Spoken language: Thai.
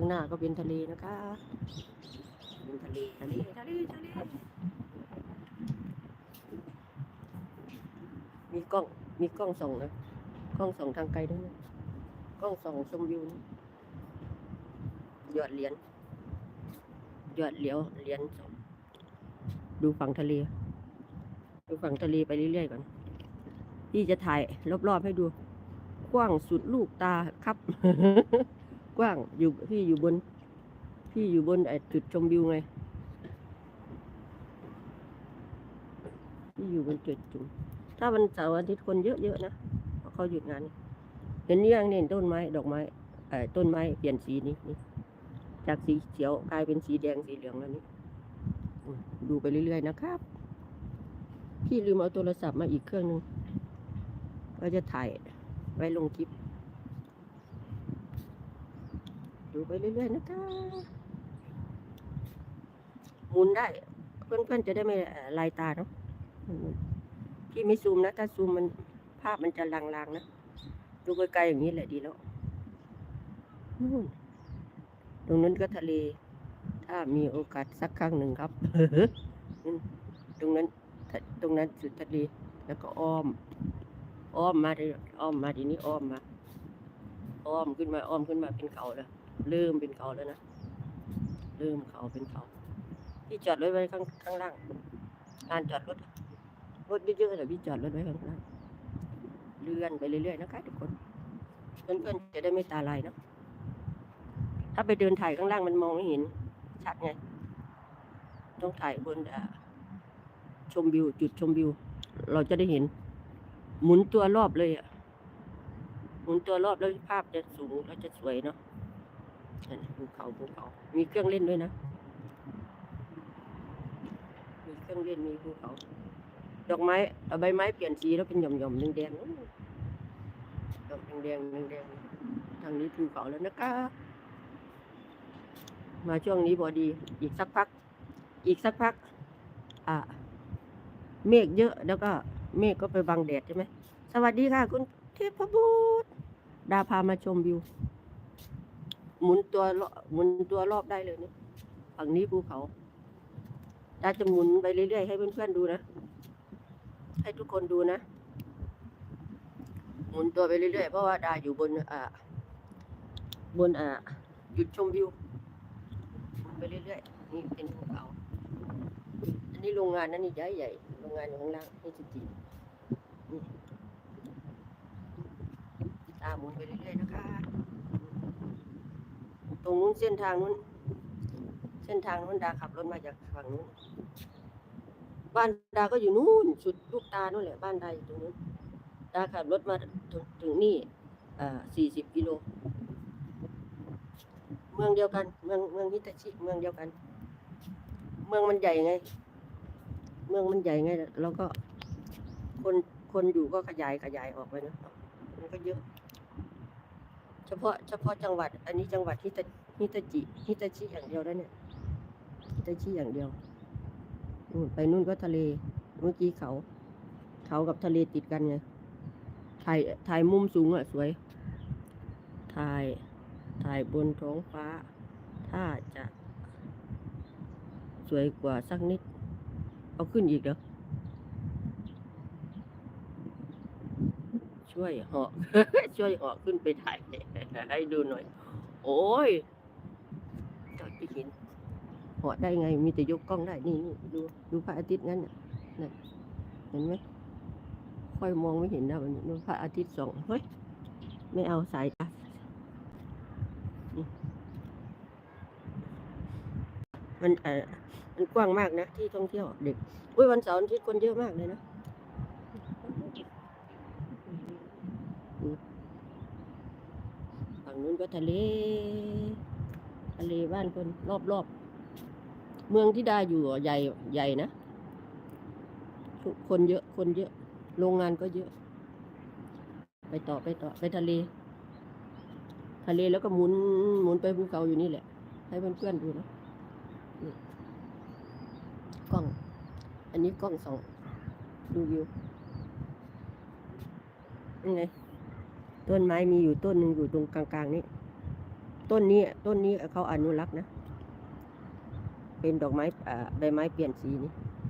างหน้าก็เป็นทะเลนะคะเป็นทะเลทะเลทะเลทะเลมีกล้องมีกล้องส่องนะกล้องส่องทางไกลด้วยนะกล้องส่องชมวิวนะหยอดเหรียญหยอดเหลียวเหรียญส่องดูฝั่งทะเล ดูฝั่งทะเลไปเรื่อยๆก่อนพี่จะถ่ายรอบๆให้ดู กว้างสุดลูกตาครับ กว้าง อยู่พี่อยู่บน พี่อยู่บนไอ้จุดชมวิวไง พี่อยู่บนจุดจุดถ้าวันเสาร์อาทิตย์คนเยอะๆนะเพราะเขาหยุดงาน เห็นยังเนี่ยต้นไม้ดอกไม้ไอ้ต้นไม้เปลี่ยนสีนี่นี่จากสีเขียวกลายเป็นสีแดงสีเหลืองแล้วนี่ดูไปเรื่อยๆนะครับ พี่ลืมเอาโทรศัพท์มาอีกเครื่องหนึงก็จะถ่ายไว้ลงคลิป ดูไปเรื่อยๆนะคะหมุนได้ เพื่อนๆจะได้ไม่ลายตาเนาะพี่ไม่ซูมนะถ้าซูมมันภาพมันจะลางๆนะดูไกลๆอย่างนี้แหละดีแล้วนู่นตรงนั้นก็ทะเล ถ้ามีโอกาสสักครั้งหนึ่งครับตรงนั้นตรงนั้นสุดทะเลแล้วก็อ้อม อ้อมมาทีอ้อมมาทีนี้อ้อมมา อ้อมขึ้นมาอ้อมขึ้นมาเป็นเขาแล้ว เริ่มเป็นเขาแล้วนะเริ่มเขาเป็นเขา พี่จอดรถไว้ข้างข้างล่างลานจอดรถรถเยอะๆแต่พี่จอดรถไว้ข้างล่างเลื่อนไปเรื่อยๆนะคะทุกคนเพื่อนๆจะได้ไม่ตาลายนะถ้าไปเดินถ่ายข้างล่างมันมองไม่เห็น ชัดไง ต้องถ่ายบนชมวิว จุดชมวิว เราจะได้เห็น หมุนตัวรอบเลยอะหมุนตัวรอบแล้วภาพจะสูงแล้วจะสวยเนาะ ภูเขาภูเขา มีเครื่องเล่นด้วยนะ มีเครื่องเล่นมีภูเขา ดอกไม้เอาใบไม้เปลี่ยนสีแล้วเป็นหย่อมๆแดงๆนู้นดอกแดงๆแดงๆทางนี้ภูเขาแล้วนะคะมาช่วงนี้พอดี อีกสักพัก อีกสักพัก อ่า เมฆเยอะแล้วก็ เมฆก็ไปบังแดดใช่ไหม สวัสดีค่ะ คุณเทพบุตรดาพามาชมวิว หมุนตัวหมุนตัวรอบได้เลยเนี่ยฝั่งนี้ภูเขาดาจะหมุนไปเรื่อยๆให้เพื่อนๆดูนะ ให้ทุกคนดูนะ หมุนตัวไปเรื่อยๆเพราะว่าดาอยู่บนอ่าบนอ่าจุดชมวิวไปเรื่อยๆนี่เป็นภูเขาอันนี้โรงงานนั่นนี่ใหญ่ใหญ่ๆโรงงานอยู่ข้างล่างนี่จุดจีตาหมุนไปเรื่อยๆนะคะ ตรงนู้นเส้นทางนู้น เส้นทางนู้นดาขับรถมาจากฝั่งนู้น บ้านดาก็อยู่นู้นสุดลูกตานู่นแหละบ้านดาอยู่ตรงนู้นดาขับรถมาถึงถึงนี่อ่าสี่สิบกิโล เมืองเดียวกัน เมืองเมืองฮิตาชิเมืองเดียวกัน เมืองมันใหญ่ไง เมืองมันใหญ่ไง แล้วก็คนคนอยู่ก็ขยายขยายออกไปนะมันก็เยอะ เฉพาะเฉพาะจังหวัด อันนี้จังหวัดฮิตาฮิตาจิฮิตาชิอย่างเดียวแล้วเนี่ยฮิตาชิอย่างเดียวนู่นไปนู่นก็ทะเล เมื่อกี้เขา เขากับทะเลติดกันไงถ่ายถ่ายมุมสูงอะสวย ถ่าย ถ่ายบนท้องฟ้า ถ้าจะ สวยกว่าสักนิด เอาขึ้นอีกเหรอ ช่วยเหาะช่วยเหาะขึ้นไปถ่ายให้ดูหน่อย โอ้ยจอดที่หินเหาะได้ไง มีแต่ยกกล้องได้นี่นดูดูพระอาทิตย์งั้นน่ะเห็นไหมค่อยมองไม่เห็นนะมันดูพระอาทิตย์ส่องเฮ้ยไม่เอาสายตามมันเออมันกว้างมากนะที่ท่องเที่ยวเด็กอุ้ยวันเสาร์อาทิตย์คนเยอะมากเลยนะ ฝั่งนู้นก็ทะเล ทะเลบ้านคนรอบรอบเมืองที่ดาอยู่ใหญ่ใหญ่นะ คนเยอะคนเยอะ โรงงานก็เยอะ ไปต่อไปต่อไปทะเล ทะเลแล้วก็หมุนหมุนไปภูเขาอยู่นี่แหละ ให้เพื่อนๆดูนะนี่กล้อง อันนี้กล้องสองดูวิวนี่ไง ต้นไม้มีอยู่ต้นหนึ่งอยู่ตรงกลางๆนี่ต้นนี้ต้นนี้เขาอนุรักษ์นะ เป็นดอกไม้ใบไม้เปลี่ยนสีนี่